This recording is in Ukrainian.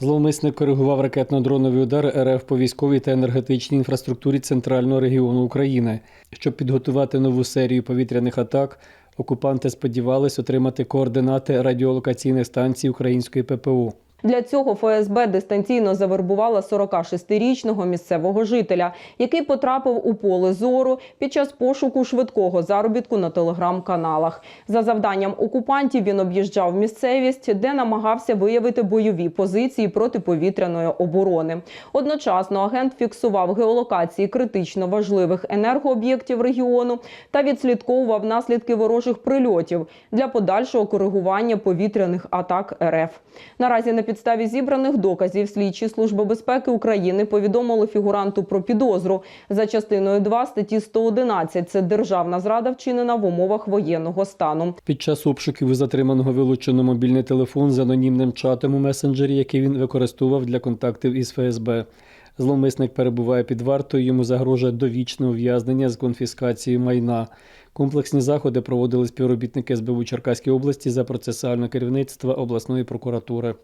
Зловмисник коригував ракетно-дроновий удар РФ по військовій та енергетичній інфраструктурі центрального регіону України. Щоб підготувати нову серію повітряних атак, окупанти сподівались отримати координати радіолокаційних станцій української ППУ. Для цього ФСБ дистанційно завербувала 46-річного місцевого жителя, який потрапив у поле зору під час пошуку швидкого заробітку на телеграм-каналах. За завданням окупантів він об'їжджав місцевість, де намагався виявити бойові позиції протиповітряної оборони. Одночасно агент фіксував геолокації критично важливих енергооб'єктів регіону та відслідковував наслідки ворожих прильотів для подальшого коригування повітряних атак РФ. Наразі на підставі зібраних доказів слідчі служби безпеки України повідомили фігуранту про підозру за частиною 2 статті 111 – Це державна зрада вчинена в умовах воєнного стану. Під час обшуків затриманого вилучено мобільний телефон з анонімним чатом у месенджері, який він використовував для контактів із ФСБ. Зловмисник перебуває під вартою, йому загрожує довічне ув'язнення з конфіскацією майна. Комплексні заходи проводили співробітники СБУ Черкаської області за процесуальне керівництво обласної прокуратури.